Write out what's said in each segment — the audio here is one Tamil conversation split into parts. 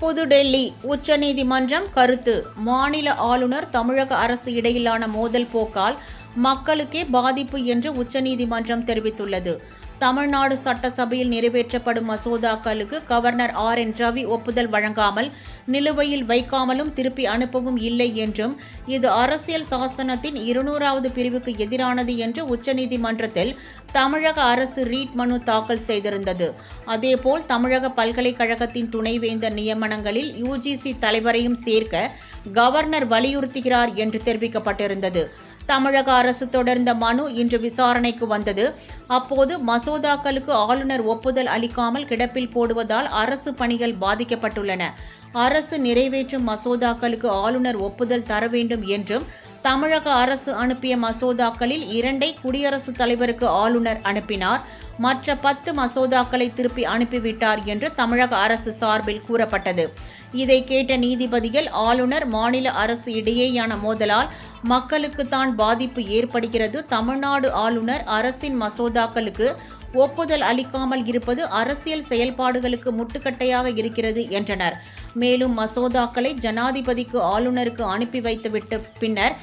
புதுடெல்லி உச்சநீதிமன்றம் கருத்து. மாநில ஆளுநர் தமிழக அரசு இடையிலான மோதல் போக்கால் மக்களுக்கே பாதிப்பு என்று உச்சநீதிமன்றம் தெரிவித்துள்ளது. தமிழ்நாடு சட்டசபையில் நிறைவேற்றப்படும் மசோதாக்களுக்கு கவர்னர் ஆர் என் ரவி ஒப்புதல் வழங்காமல் நிலுவையில் வைக்காமலும் திருப்பி அனுப்பவும் இல்லை என்றும் இது அரசியல் சாசனத்தின் இருநூறாவது பிரிவுக்கு எதிரானது என்று உச்சநீதிமன்றத்தில் தமிழக அரசு ரீட் மனு தாக்கல் செய்திருந்தது. அதேபோல் தமிழக பல்கலைக்கழகத்தின் துணைவேந்தர் நியமனங்களில் யுஜிசி தலைவரையும் சேர்க்க கவர்னர் வலியுறுத்துகிறார் என்று தெரிவிக்கப்பட்டிருந்தது. தமிழக அரசு தொடர்ந்த மனு இன்று விசாரணைக்கு வந்தது. அப்போது மசோதாக்களுக்கு ஆளுநர் ஒப்புதல் அளிக்காமல் கிடப்பில் போடுவதால் அரசு பணிகள் பாதிக்கப்பட்டுள்ளன. அரசு நிறைவேற்றும் மசோதாக்களுக்கு ஆளுநர் ஒப்புதல் தர வேண்டும் என்றும் தமிழக அரசு அனுப்பிய மசோதாக்களில் இரண்டை குடியரசுத் தலைவருக்கு ஆளுநர் அனுப்பினார். மற்ற பத்து மசோதாக்களை திருப்பி அனுப்பிவிட்டார் என்று தமிழக அரசு சார்பில் கூறப்பட்டது. இதை கேட்ட நீதிபதிகள் ஆளுநர் மாநில அரசு இடையேயான மோதலால் மக்களுக்குத்தான் பாதிப்பு ஏற்படுகிறது. தமிழ்நாடு ஆளுநர் அரசின் மசோதாக்களுக்கு ஒப்புதல் அளிக்காமல் இருப்பது அரசியல் செயல்பாடுகளுக்கு முட்டுக்கட்டையாக இருக்கிறது என்றனர். மேலும் மசோதாக்களை ஜனாதிபதிக்கு ஆளுநருக்கு அனுப்பி வைத்துவிட்டு பின்னர்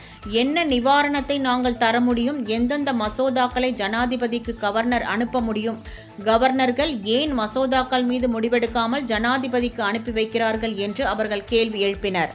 என்ன நிவாரணத்தை நாங்கள் தர முடியும் எந்தெந்த மசோதாக்களை ஜனாதிபதிக்கு கவர்னர் அனுப்ப முடியும் கவர்னர்கள் ஏன் மசோதாக்கள் மீது முடிவெடுக்காமல் ஜனாதிபதிக்கு அனுப்பி வைக்கிறார்கள் என்று அவர்கள் கேள்வி எழுப்பினர்.